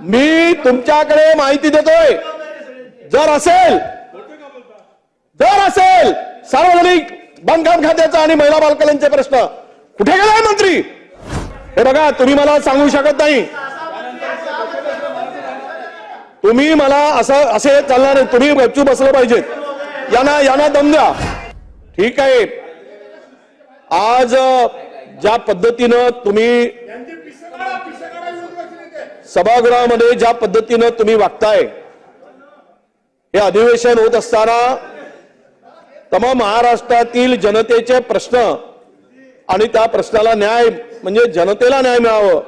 मी तुमच्याकडे माहिती देतोय. जर असेल जर असेल सार्वजनिक बांधकाम खात्याचा आणि महिला बालकल्यांचे प्रश्न कुठे गेलाय मंत्री? हे बघा तुम्ही मला सांगू शकत नाही. तुम्ही मला असं असे चालणार नाही. तुम्ही गपचूप बसलं पाहिजेत यांना यांना दम द्या. ठीक आहे. आज ज्या पद्धतीनं तुम्ही सभागृहामध्ये ज्या पद्धतीनं तुम्ही वागताय हे अधिवेशन होत असताना तमाम महाराष्ट्रातील जनतेचे प्रश्न आणि त्या प्रश्नाला न्याय म्हणजे जनतेला न्याय मिळावं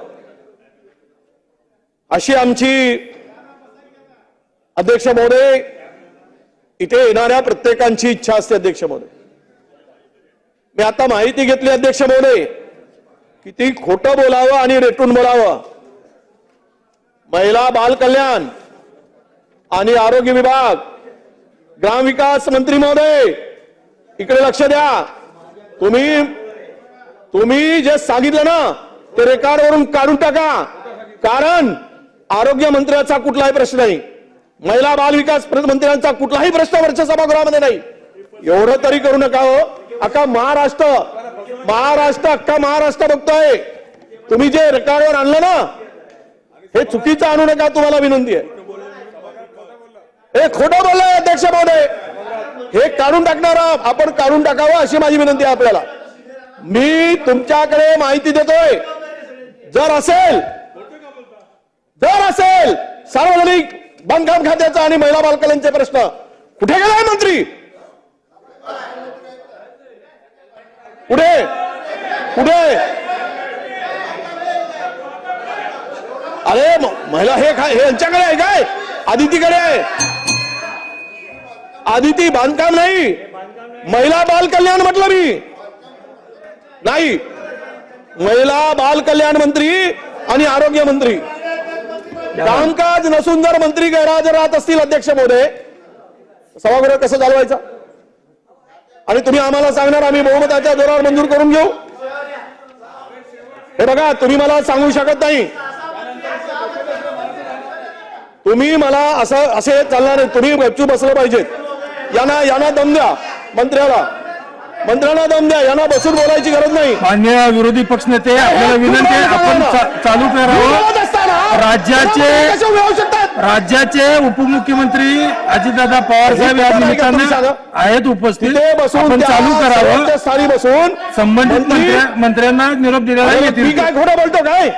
अशी आमची अध्यक्ष महोदय इथे येणाऱ्या प्रत्येकांची इच्छा असते अध्यक्ष महोदय. मी आता माहिती घेतली अध्यक्ष महोदय किती खोटं बोलावं आणि रेटून बोलावं. महिला बाल कल्याण आणि आरोग्य विभाग ग्रामविकास मंत्री महोदय इकडे लक्ष द्या. तुम्ही तुम्ही जे सांगितलं ना ते रेकॉर्डवरून काढून टाका. कारण आरोग्य मंत्र्याचा कुठलाही प्रश्न नाही. महिला बाल विकास मंत्र्यांचा कुठलाही प्रश्न वरच्या सभागृहामध्ये नाही. एवढं तरी करू नका हो. अख्खा महाराष्ट्र महाराष्ट्र अख्खा महाराष्ट्र बघतोय. तुम्ही जे रेकॉर्डवर आणलं ना हे चुकीचं आणू नका तुम्हाला विनंती आहे. हे खोटं बोललंय अध्यक्ष महोदय. हे काढून टाकणार आपण काढून टाकावं अशी माझी विनंती आहे आपल्याला. मी तुमच्याकडे माहिती देतोय. जर असेल जर असेल सार्वजनिक बांधकाम खात्याचा आणि महिला बालकल्यांचे प्रश्न कुठे गेलाय मंत्री? कुठे? कुठे? अरे महिला हे काय हे यांच्याकडे आहे काय? आदितीकडे आहे. आदिती बांधकाम नाही. महिला बाल कल्याण म्हटलं मी. नाही. महिला बाल कल्याण मंत्री आणि आरोग्य मंत्री. कामकाज नसून जर मंत्री गैरहजर राहत असतील अध्यक्ष महोदय सभागृह कसं चालवायचं? आणि तुम्ही आम्हाला सांगणार आम्ही बहुमताच्या जोरावर मंजूर करून घेऊ. हे बघा तुम्ही मला सांगू शकत नाही. तुम्ही मला असं असे चालणार नाही. तुम्ही गपचूप बसलं पाहिजेत यांना यांना दम द्या मंत्र्याला. मंत्र्यांना दम द्या यांना बसून बोलायची गरज नाही. मान्य विरोधी पक्षनेते आपल्याला विनंती आहे आपण चालू करावं राज्याचे- राज्याचे उपमुख्यमंत्री अजितदादा पवार साहेब या निमित्ताने. आहेत उपस्थित. बसून चालू करावं. स्थानी बसून संबंधित मंत्री- मंत्र्या- मंत्र्यांना निरोप दिलेला मी काय खोटं बोलतो काय?